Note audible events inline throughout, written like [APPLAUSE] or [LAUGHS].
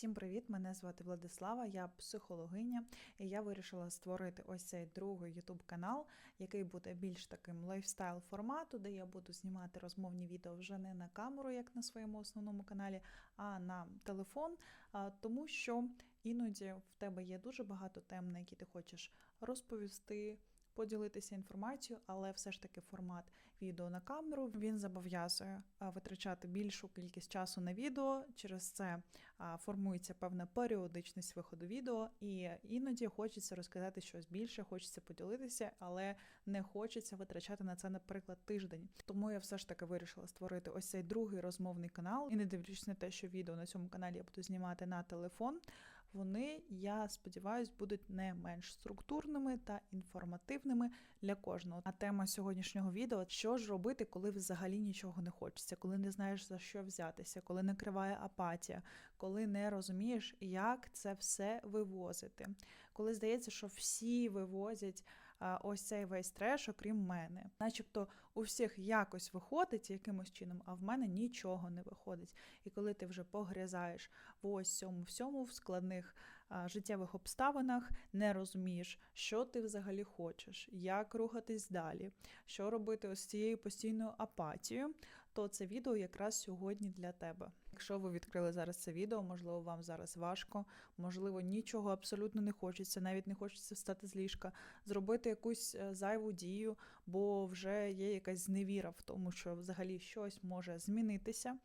Всім привіт! Мене звати Владислава, я психологиня, і я вирішила створити ось цей другий YouTube канал, який буде більш таким лайфстайл формату, де я буду знімати розмовні відео вже не на камеру, як на своєму основному каналі, а на телефон. Тому що іноді в тебе є дуже багато тем, на які ти хочеш розповісти. Поділитися інформацією, але все ж таки формат відео на камеру він зобов'язує витрачати більшу кількість часу на відео. Через це формується певна періодичність виходу відео, і іноді хочеться розказати щось більше, хочеться поділитися, але не хочеться витрачати на це, наприклад, тиждень. Тому я все ж таки вирішила створити ось цей другий розмовний канал. І не дивлячись на те, що відео на цьому каналі я буду знімати на телефон. Вони, я сподіваюся, будуть не менш структурними та інформативними для кожного. А тема сьогоднішнього відео що ж робити, коли взагалі нічого не хочеться, коли не знаєш за що взятися, коли накриває апатія, коли не розумієш, як це все вивозити. Коли здається, що всі вивозять ось цей весь треш, окрім мене. Начебто у всіх якось виходить якимось чином, а в мене нічого не виходить. І коли ти вже погрязаєш в ось цьому всьому в складних життєвих обставинах, не розумієш, що ти взагалі хочеш, як рухатись далі, що робити ось цією постійною апатією, то це відео якраз сьогодні для тебе. Якщо ви відкрили зараз це відео, можливо, вам зараз важко, можливо, нічого абсолютно не хочеться, навіть не хочеться встати з ліжка, зробити якусь е, зайву дію, бо вже є якась зневіра в тому, що взагалі щось може змінитися.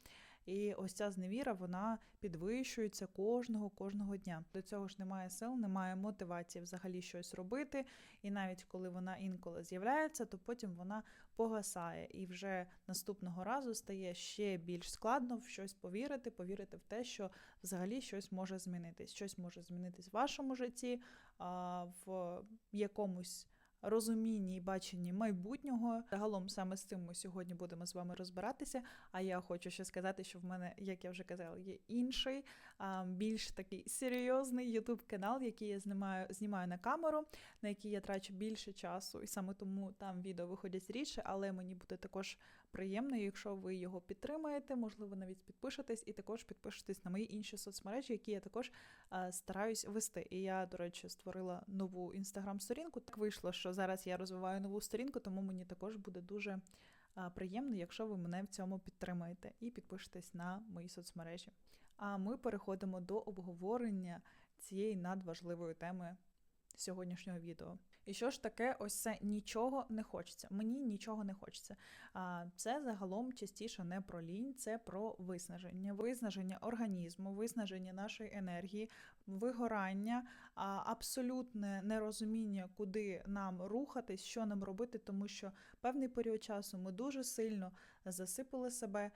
І ось ця зневіра вона підвищується кожного кожного дня. До цього ж немає сил, немає мотивації взагалі щось робити. І навіть коли вона інколи з'являється, то потім вона погасає. І вже наступного разу стає ще більш складно в щось повірити, повірити в те, що взагалі щось може змінитись. Щось може змінитись в вашому житті, в якомусь розумінні і баченні майбутнього. Загалом саме з цим ми сьогодні будемо з вами розбиратися. А я хочу ще сказати, що в мене, як я вже казала, є інший, більш такий серйозний ютуб канал, який я знімаю, знімаю на камеру, на який я трачу більше часу, і саме тому там відео виходять рідше, але мені буде також приємно, якщо ви його підтримаєте, можливо, навіть підпишетесь, і також підпишетесь на мої інші соцмережі, які я також стараюсь вести. І я, до речі, створила нову інстаграм-сторінку. Так вийшло, що зараз я розвиваю нову сторінку, тому мені також буде дуже приємно, якщо ви мене в цьому підтримаєте і підпишетесь на мої соцмережі. А ми переходимо до обговорення цієї надважливої теми сьогоднішнього відео. І що ж таке, ось це нічого не хочеться. Мені нічого не хочеться. А це загалом частіше не про лінь, це про виснаження, виснаження організму, виснаження нашої енергії, вигорання, абсолютне нерозуміння, куди нам рухатись, що нам робити, тому що певний період часу ми дуже сильно засипали себе.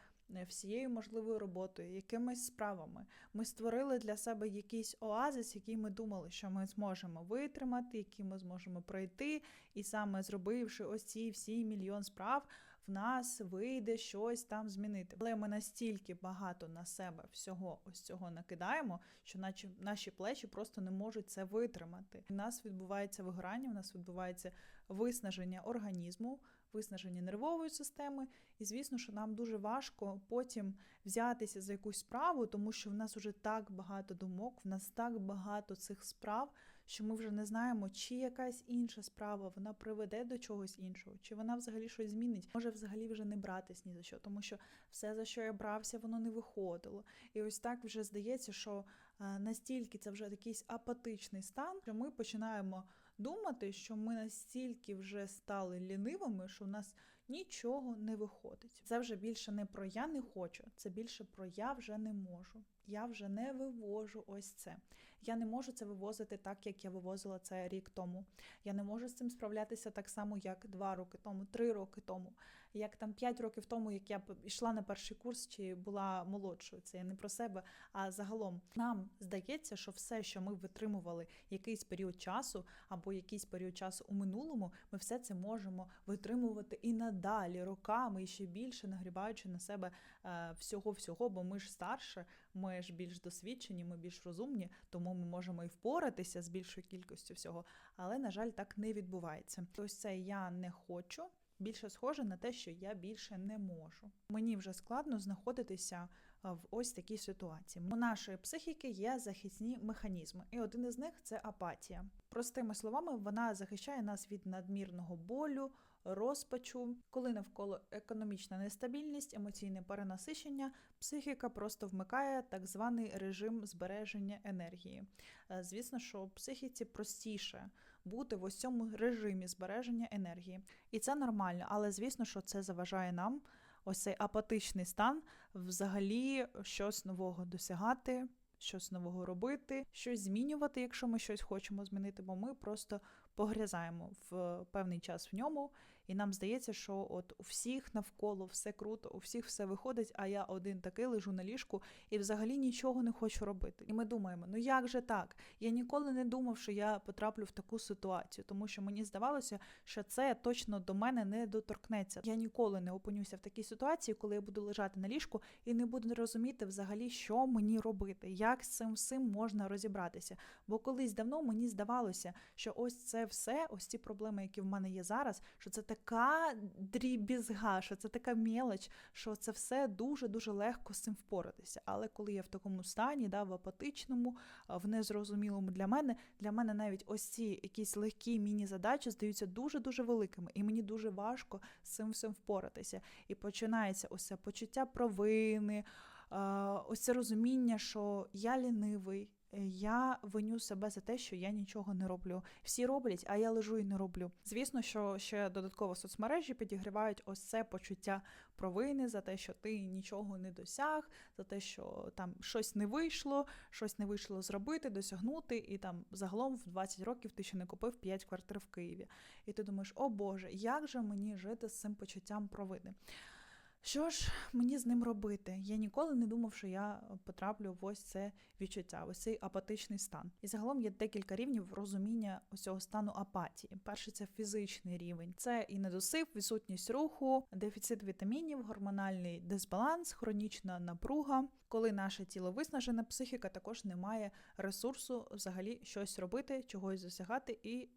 Всією можливою роботою, якимись справами. Ми створили для себе якийсь оазис, який ми думали, що ми зможемо витримати, який ми зможемо пройти. І саме зробивши ось ці всі мільйон справ, в нас вийде щось там змінити. Але ми настільки багато на себе всього ось цього накидаємо, що наче наші плечі просто не можуть це витримати. У нас відбувається вигорання, у нас відбувається виснаження організму, виснаження нервової системи. І звісно, що нам дуже важко потім взятися за якусь справу, тому що в нас вже так багато думок, в нас так багато цих справ, що ми вже не знаємо, чи якась інша справа вона приведе до чогось іншого, чи вона взагалі щось змінить. Може взагалі вже не братись ні за що, тому що все, за що я брався, воно не виходило. І ось так вже здається, що настільки це вже якийсь апатичний стан, що ми починаємо думати, що ми настільки вже стали лінивими, що у нас нічого не виходить. Це вже більше не про я не хочу, це більше про я вже не можу. Я вже не вивожу ось це. Я не можу це вивозити так, як я вивозила це рік тому. Я не можу з цим справлятися так само, як два роки тому, три роки тому, як там п'ять років тому, як я йшла на перший курс чи була молодшою. Це я не про себе. А загалом нам здається, що все, що ми витримували якийсь період часу або якийсь період часу у минулому, ми все це можемо витримувати і надалі роками, і ще більше нагрібаючи на себе всього всього, бо ми ж старше. ми ж більш досвідчені, ми більш розумні, тому ми можемо і впоратися з більшою кількістю всього. Але, на жаль, так не відбувається. Ось це я не хочу. Більше схоже на те, що я більше не можу. Мені вже складно знаходитися в ось такій ситуації. У нашої психіки є захисні механізми, і один із них це апатія. Простими словами, вона захищає нас від надмірного болю, розпачу, коли навколо економічна нестабільність, емоційне перенасичення, психіка просто вмикає так званий режим збереження енергії. Е, Звісно, що психіці простіше бути в ось цьому режимі збереження енергії, і це нормально, але звісно, що це заважає нам. Ось цей апатичний стан взагалі щось нового досягати, щось нового робити, щось змінювати, якщо ми щось хочемо змінити, бо ми просто погрязаємо в певний час в ньому, і нам здається, що от у всіх навколо все круто, у всіх все виходить, а я один такий лежу на ліжку і взагалі нічого не хочу робити. І ми думаємо, ну як же так? Я ніколи не думав, що я потраплю в таку ситуацію, тому що мені здавалося, що це точно до мене не доторкнеться. Я ніколи не опинюся в такій ситуації, коли я буду лежати на ліжку і не буду розуміти взагалі, що мені робити, як з цим всім можна розібратися. Бо колись давно мені здавалося, що ось це все, ось ці проблеми, які в мене є зараз, що це така дрібізга, що це така мелоч, що це все дуже дуже легко з цим впоратися. Але коли я в такому стані, да, в апатичному, в незрозумілому для мене, для мене навіть ось ці якісь легкі міні-задачі здаються дуже дуже великими, і мені дуже важко з цим всім впоратися. І починається ось це почуття провини. Ось це розуміння, що я лінивий, я виню себе за те, що я нічого не роблю. Всі роблять, а я лежу і не роблю. Звісно, що ще додатково соцмережі підігрівають ось це почуття провини за те, що ти нічого не досяг, за те, що там щось не вийшло, щось не вийшло зробити, досягнути, і там загалом в 20 років ти ще не купив 5 квартир в Києві. І ти думаєш, о Боже, як же мені жити з цим почуттям провини? Що ж мені з ним робити? Я ніколи не думав, що я потраплю в ось це відчуття, ось цей апатичний стан. І загалом є декілька рівнів розуміння ось цього стану апатії. Перший це фізичний рівень, це і недосип, відсутність руху, дефіцит вітамінів, гормональний дисбаланс, хронічна напруга. Коли наше тіло виснажене, психіка також не має ресурсу взагалі щось робити, чогось досягати і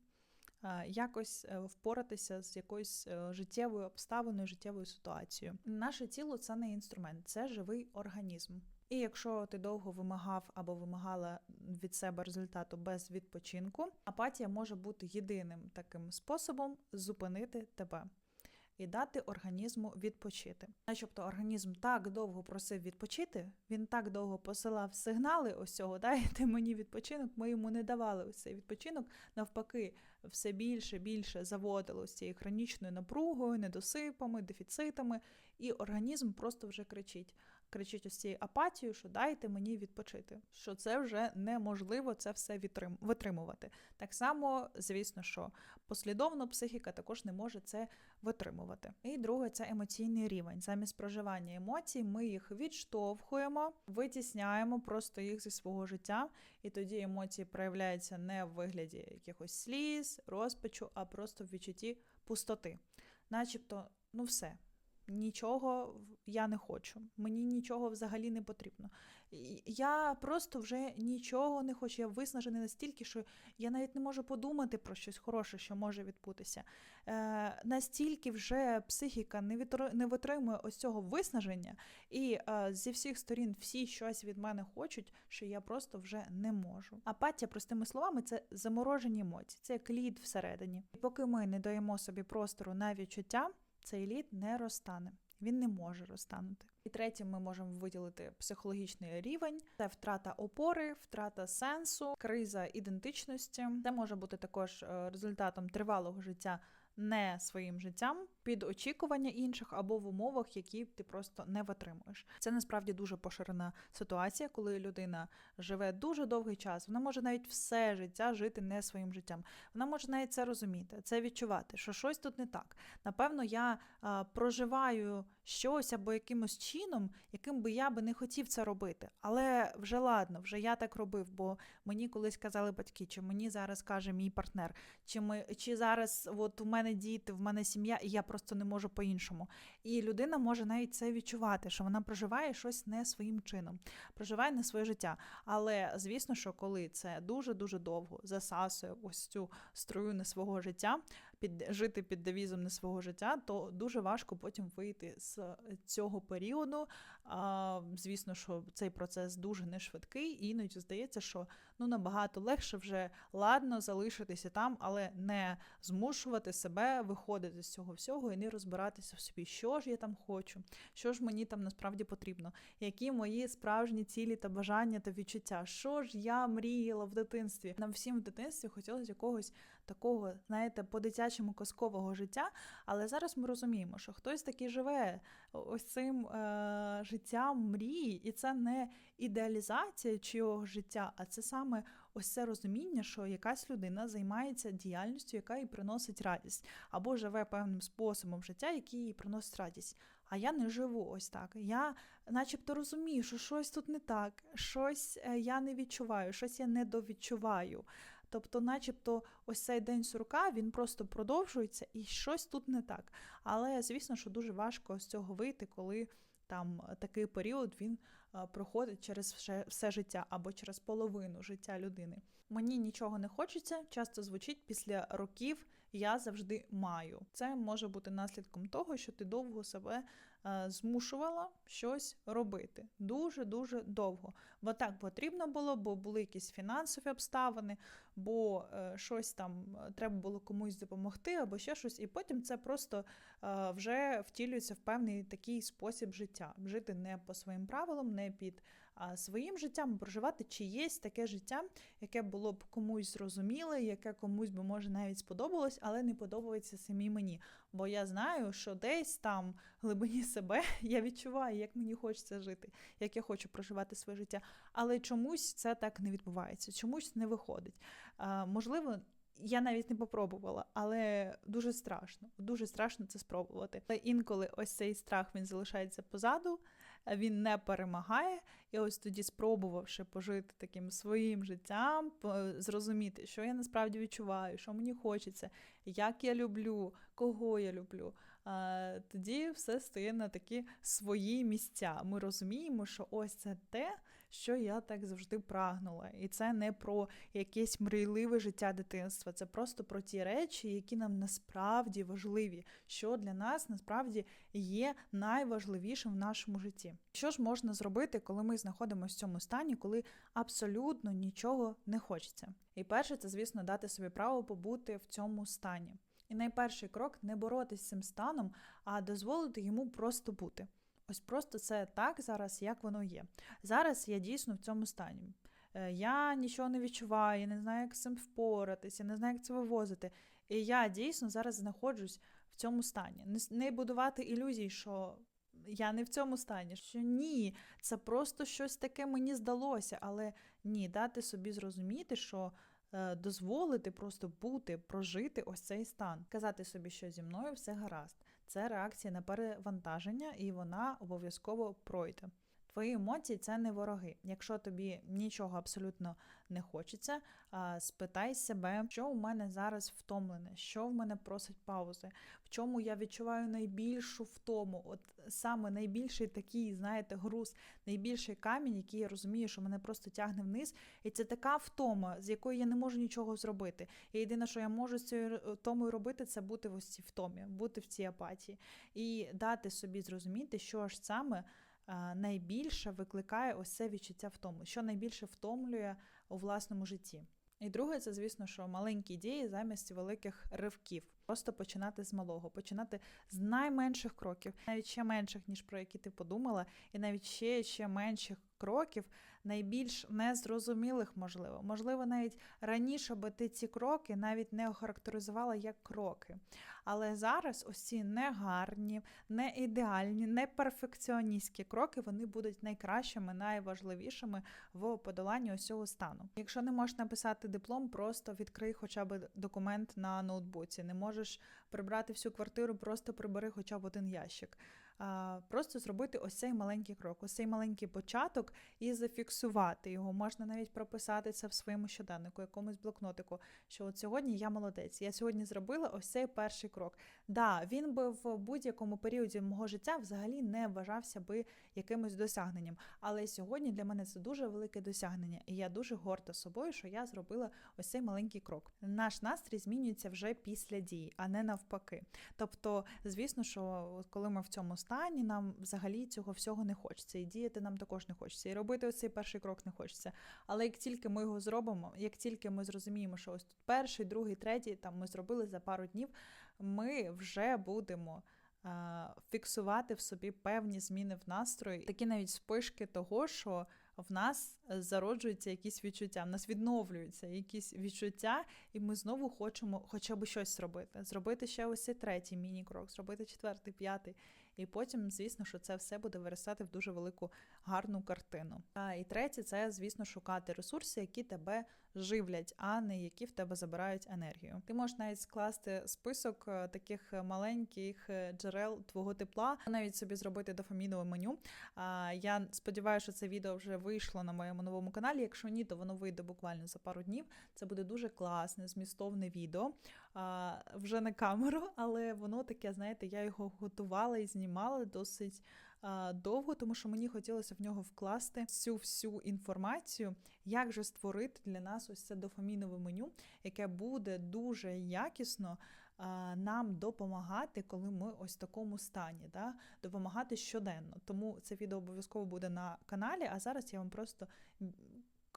якось е, впоратися з якоюсь е, життєвою обставиною, життєвою ситуацією. Наше тіло це не інструмент, це живий організм. І якщо ти довго вимагав або вимагала від себе результату без відпочинку, апатія може бути єдиним таким способом зупинити тебе. І дати організму відпочити. Начебто організм так довго просив відпочити, він так довго посилав сигнали ось цього, [LAUGHS] дайте мені відпочинок, ми йому не давали ось цей відпочинок. Навпаки, все більше більше заводило з цією хронічною напругою, недосипами, дефіцитами, і організм просто вже кричить. Кричить ось цією апатією, що дайте мені відпочити, що це вже неможливо це все витримувати. Так само, звісно, що послідовно психіка також не може це витримувати. І друге, це емоційний рівень. Замість проживання емоцій ми їх відштовхуємо, витісняємо просто їх зі свого життя, і тоді емоції проявляються не в вигляді якихось сліз, розпачу, а просто в відчутті пустоти. Начебто, ну все. Нічого я не хочу, мені нічого взагалі не потрібно. Я просто вже нічого не хочу. Я виснажений настільки, що я навіть не можу подумати про щось хороше, що може відбутися. Е, настільки вже психіка не, вітро- не витримує ось цього виснаження, і е, зі всіх сторін всі щось від мене хочуть, що я просто вже не можу. Апатія, простими словами, це заморожені емоції, це як лід всередині. І поки ми не даємо собі простору на відчуття, цей лід не розтане. Він не може розтанути. І третє, ми можемо виділити психологічний рівень, це втрата опори, втрата сенсу, криза ідентичності. Це може бути також е, результатом тривалого життя не своїм життям під очікування інших або в умовах, які ти просто не витримуєш. Це насправді дуже поширена ситуація, коли людина живе дуже довгий час. Вона може навіть все життя жити не своїм життям. Вона може навіть це розуміти, це відчувати, що щось тут не так. Напевно, я а, проживаю щось або якимось чином, яким би я би не хотів це робити. Але вже ладно, вже я так робив, бо мені колись казали батьки, чи мені зараз каже мій партнер, чи ми чи зараз от у мене діти, в мене сім'я, і я просто не можу по-іншому. І людина може навіть це відчувати, що вона проживає щось не своїм чином, проживає не своє життя. Але звісно, що коли це дуже дуже довго засасує ось цю струю не свого життя, під жити під девізом не свого життя, то дуже важко потім вийти з цього періоду. А, Звісно, що цей процес дуже не швидкий, і іноді здається, що ну набагато легше вже ладно залишитися там, але не змушувати себе виходити з цього всього і не розбиратися в собі, що ж я там хочу, що ж мені там насправді потрібно, які мої справжні цілі та бажання та відчуття, що ж я мріяла в дитинстві. Нам всім в дитинстві хотілося якогось такого, знаєте, по-дитячому казкового життя. Але зараз ми розуміємо, що хтось таки живе ось цим е- життям мрії, і це не ідеалізація чого життя, а це саме ось це розуміння, що якась людина займається діяльністю, яка їй приносить радість, або живе певним способом життя, який їй приносить радість. А я не живу ось так. Я начебто розумію, що щось тут не так, щось е, я не відчуваю, щось я недовідчуваю. Тобто, начебто, ось цей день сурка він просто продовжується і щось тут не так. Але звісно, що дуже важко з цього вийти, коли там такий період він проходить через все, все життя або через половину життя людини. Мені нічого не хочеться, часто звучить після років я завжди маю. Це може бути наслідком того, що ти довго себе е, змушувала щось робити. Дуже-дуже довго. Бо так потрібно було, бо були якісь фінансові обставини, бо е, щось там е, треба було комусь допомогти, або ще щось. І потім це просто вже втілюється в певний такий спосіб життя. Жити не по своїм правилам, не під своїм життям, проживати чиєсь таке життя, яке було б комусь зрозуміле, яке комусь би може навіть сподобалось, але не подобається самі мені. Бо я знаю, що десь там глибині себе [LAUGHS] я відчуваю, як мені хочеться жити, як я хочу проживати своє життя. Але чомусь це так не відбувається, чомусь не виходить. Можливо. Я навіть не попробувала, але дуже страшно, дуже страшно це спробувати. Але інколи ось цей страх він залишається позаду, він не перемагає. І ось тоді, спробувавши пожити таким своїм життям, зрозуміти, що я насправді відчуваю, що мені хочеться, як я люблю, кого я люблю. Тоді все стає на такі свої місця. Ми розуміємо, що ось це те, що я так завжди прагнула. І це не про якесь мрійливе життя дитинства, це просто про ті речі, які нам насправді важливі, що для нас насправді є найважливішим в нашому житті. Що ж можна зробити, коли ми знаходимося в цьому стані, коли абсолютно нічого не хочеться? І перше, це, звісно, дати собі право побути в цьому стані. І найперший крок не боротися з цим станом, а дозволити йому просто бути. Ось просто це так зараз, як воно є. Зараз я дійсно в цьому стані. Е, я нічого не відчуваю, я не знаю, як з цим впоратися, не знаю, як це вивозити. І я дійсно зараз знаходжусь в цьому стані. Не будувати ілюзій, що я не в цьому стані, що ні, це просто щось таке мені здалося, але ні, дати собі зрозуміти, що е, дозволити просто бути, прожити ось цей стан, казати собі, що зі мною все гаразд. Це реакція на перевантаження, і вона обов'язково пройде. Твої емоції це не вороги. Якщо тобі нічого абсолютно не хочеться, спитай себе, що у мене зараз втомлене, що в мене просить паузи, в чому я відчуваю найбільшу втому. От саме найбільший такий, знаєте, груз, найбільший камінь, який я розумію, що мене просто тягне вниз. І це така втома, з якою я не можу нічого зробити. І єдине, що я можу з цією втомою робити, це бути в ось цій втомі, бути в цій апатії і дати собі зрозуміти, що ж саме найбільше викликає ось це відчуття втому, що найбільше втомлює у власному житті. І друге, це, звісно, що маленькі дії замість великих ривків. Просто починати з малого, починати з найменших кроків, навіть ще менших, ніж про які ти подумала, і навіть ще ще менших кроків, найбільш незрозумілих, можливо. Можливо, навіть раніше би ти ці кроки навіть не охарактеризувала як кроки. Але зараз ось ці негарні, не ідеальні, не перфекціоністські кроки вони будуть найкращими, найважливішими в подоланні ось цього стану. Якщо не можеш написати диплом, просто відкрий хоча б документ на ноутбуці. Не можеш прибрати всю квартиру, просто прибери хоча б один ящик. Просто зробити ось цей маленький крок, ось цей маленький початок і зафіксувати його. Можна навіть прописати це в своєму щоденнику, якомусь блокнотику. Що от сьогодні я молодець. Я сьогодні зробила ось цей перший крок. Да, він би в будь-якому періоді мого життя взагалі не вважався би якимось досягненням. Але сьогодні для мене це дуже велике досягнення, і я дуже горда собою, що я зробила ось цей маленький крок. Наш настрій змінюється вже після дії, а не навпаки. Тобто, звісно, що коли ми в цьому стані, нам взагалі цього всього не хочеться, і діяти нам також не хочеться, і робити ось цей перший крок не хочеться. Але як тільки ми його зробимо, як тільки ми зрозуміємо, що ось тут перший, другий, третій, там ми зробили за пару днів, ми вже будемо. Фіксувати в собі певні зміни в настрої, такі навіть спишки того, що в нас е, зароджуються якісь відчуття, в нас відновлюються якісь відчуття, і ми знову хочемо хоча б щось зробити. Зробити ще ось цей третій міні-крок, зробити четвертий, п'ятий. І потім, звісно, що це все буде виростати в дуже велику гарну картину. А і третє, це, звісно, шукати ресурси, які тебе живлять, а не які в тебе забирають енергію. Ти можеш навіть скласти список е, таких маленьких е, джерел твого тепла, навіть собі зробити дофамінове меню. Я сподіваюся, що це відео вже вийшло на моєму новому каналі. Якщо ні, то воно вийде буквально за пару днів. Це буде дуже класне, змістовне відео. Вже на камеру, але воно таке, знаєте, я його готувала і знімала досить довго, тому що мені хотілося в нього вкласти всю всю інформацію, як же створити для нас ось це дофамінове меню, яке буде дуже якісно нам допомагати, коли ми ось в такому стані, да? допомагати щоденно. Тому це відео обов'язково буде на каналі. А зараз я вам просто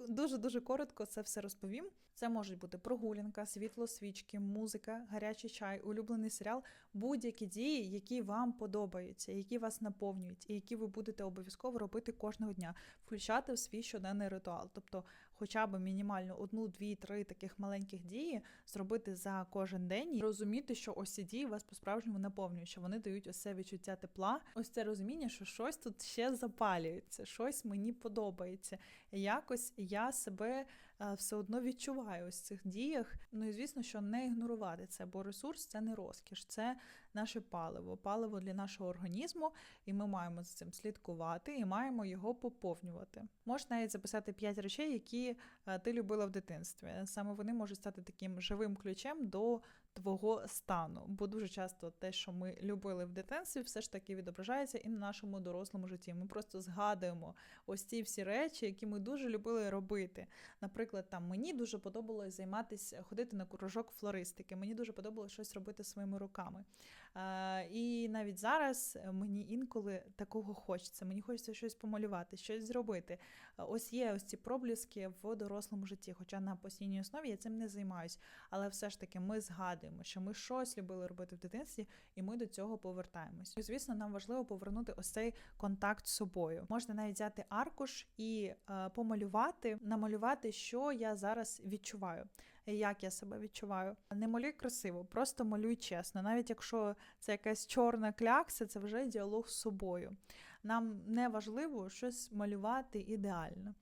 дуже дуже коротко це все розповім. Це можуть бути прогулянка, світло свічки, музика, гарячий чай, улюблений серіал, будь-які дії, які вам подобаються, які вас наповнюють, і які ви будете обов'язково робити кожного дня, включати в свій щоденний ритуал. Тобто, хоча б мінімально одну, дві, три таких маленьких дії зробити за кожен день і розуміти, що ось ці дії вас по-справжньому наповнюють, що вони дають це відчуття тепла, ось це розуміння, що щось тут ще запалюється, щось мені подобається. Якось я себе е, все одно відчуваю ось в цих діях. Ну і звісно, що не ігнорувати це, бо ресурс це не розкіш, це наше паливо, паливо для нашого організму, і ми маємо за цим слідкувати і маємо його поповнювати. Можна навіть записати 5 речей, які е, ти любила в дитинстві. Саме вони можуть стати таким живим ключем до твого стану. Бо дуже часто те, що ми любили в дитинстві, все ж таки відображається і на нашому дорослому житті. Ми просто згадуємо ось ці всі речі, які ми дуже любили робити. Наприклад, там мені дуже подобалось займатися, ходити на кружок флористики. Мені дуже подобалось щось робити своїми руками. І навіть зараз мені інколи такого хочеться. Мені хочеться щось помалювати, щось зробити. Ось є ось ці пробліски в дорослому житті, хоча на постійній основі я цим не займаюсь. Але все ж таки ми згадуємо, що ми щось любили робити в дитинстві, і ми до цього повертаємось. І, звісно, нам важливо повернути ось цей контакт з собою. Можна навіть взяти аркуш і е, помалювати, намалювати, що я зараз відчуваю. Як я себе відчуваю. Не малюй красиво, просто малюй чесно. Навіть якщо це якась чорна клякса, це вже діалог з собою. Нам не важливо щось малювати ідеально.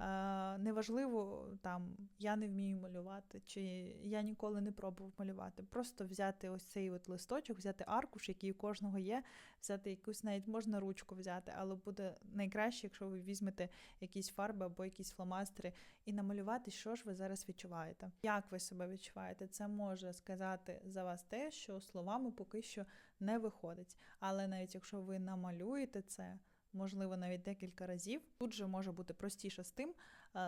Е, Неважливо, там я не вмію малювати, чи я ніколи не пробував малювати. Просто взяти ось цей от листочок, взяти аркуш, який у кожного є, взяти якусь навіть можна ручку взяти, але буде найкраще, якщо ви візьмете якісь фарби або якісь фломастери і намалювати, що ж ви зараз відчуваєте. Як ви себе відчуваєте? Це може сказати за вас те, що словами поки що не виходить. Але навіть якщо ви намалюєте це можливо, навіть декілька разів. Тут же може бути простіше з тим,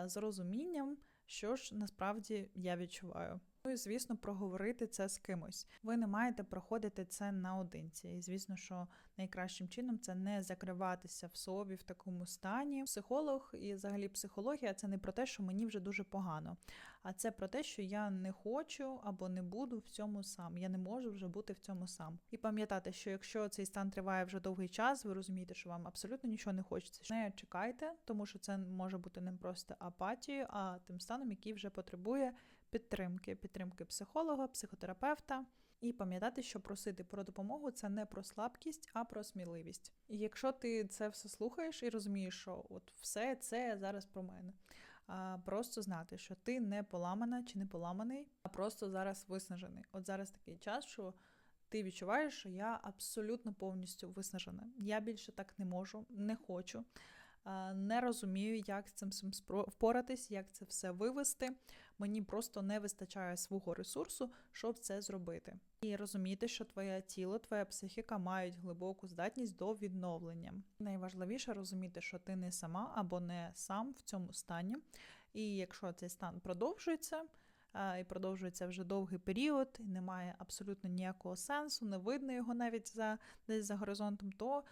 з розумінням, що ж насправді я відчуваю. Ну і звісно, проговорити це з кимось. Ви не маєте проходити це наодинці. І звісно, що найкращим чином це не закриватися в собі в такому стані. Психолог і взагалі психологія це не про те, що мені вже дуже погано, а це про те, що я не хочу або не буду в цьому сам. Я не можу вже бути в цьому сам. І пам'ятати, що якщо цей стан триває вже довгий час, ви розумієте, що вам абсолютно нічого не хочеться. Не чекайте, тому що це може бути не просто апатією, а тим станом, який вже потребує підтримки, підтримки психолога, психотерапевта. І пам'ятати, що просити про допомогу це не про слабкість, а про сміливість. І якщо ти це все слухаєш і розумієш, що от все це зараз про мене. А Просто знати, що ти не поламана чи не поламаний, а просто зараз виснажений. От зараз такий час, що ти відчуваєш, що я абсолютно повністю виснажена. Я більше так не можу, не хочу. Не розумію, як з цим впоратись, як це все вивести. Мені просто не вистачає свого ресурсу, щоб це зробити. І розуміти, що твоє тіло, твоя психіка мають глибоку здатність до відновлення. Найважливіше розуміти, що ти не сама або не сам в цьому стані. І якщо цей стан продовжується, і продовжується вже довгий період, і немає абсолютно ніякого сенсу, не видно його навіть за десь за горизонтом, то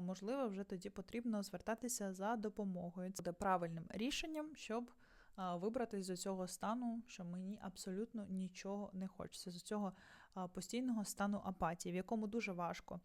можливо вже тоді потрібно звертатися за допомогою. Це буде правильним рішенням, щоб а, вибратись з цього стану, що мені абсолютно нічого не хочеться, з цього постійного стану апатії, в якому дуже важко е,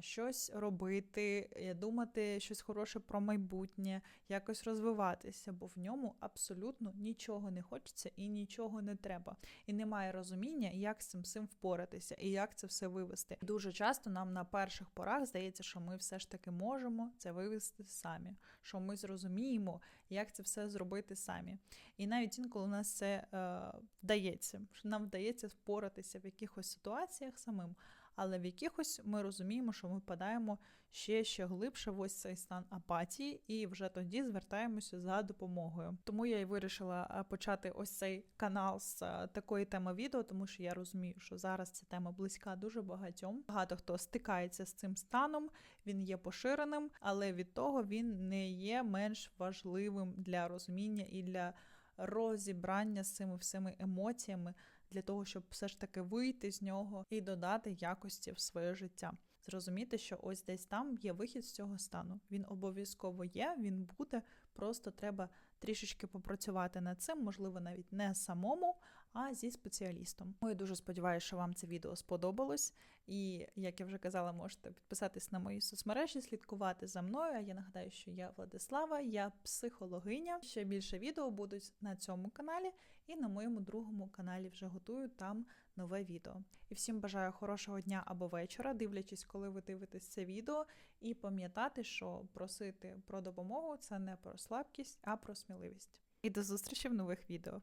щось робити, е, думати щось хороше про майбутнє, якось розвиватися, бо в ньому абсолютно нічого не хочеться і нічого не треба. І немає розуміння, як з цим всім впоратися і як це все вивести. Дуже часто нам на перших порах здається, що ми все ж таки можемо це вивести самі, що ми зрозуміємо, як це все зробити самі. І навіть інколи у нас це е, вдається, що нам вдається впоратися в якихось ситуаціях самим. Але в якихось ми розуміємо, що ми впадаємо ще ще глибше в ось цей стан апатії, і вже тоді звертаємося за допомогою. Тому я і вирішила е, почати ось цей канал з е, такої теми відео, тому що я розумію, що зараз ця тема близька дуже багатьом. Багато хто стикається з цим станом, він є поширеним, але від того він не є менш важливим для розуміння і для розібрання з цими всіми емоціями для того, щоб все ж таки вийти з нього і додати якості в своє життя. Зрозуміти, що ось десь там є вихід з цього стану. Він обов'язково є, він буде. Просто треба трішечки попрацювати над цим, можливо, навіть не самому, а зі спеціалістом. Я дуже сподіваюся, що вам це відео сподобалось. І, як я вже казала, можете підписатись на мої соцмережі, слідкувати за мною. А я нагадаю, що я Владислава, я психологиня. Ще більше відео будуть на цьому каналі і на моєму другому каналі вже готую там нове відео. І всім бажаю хорошого дня або вечора, дивлячись, коли ви дивитесь це відео, і пам'ятати, що просити про допомогу це не про слабкість, а про сміливість. І до зустрічі в нових відео.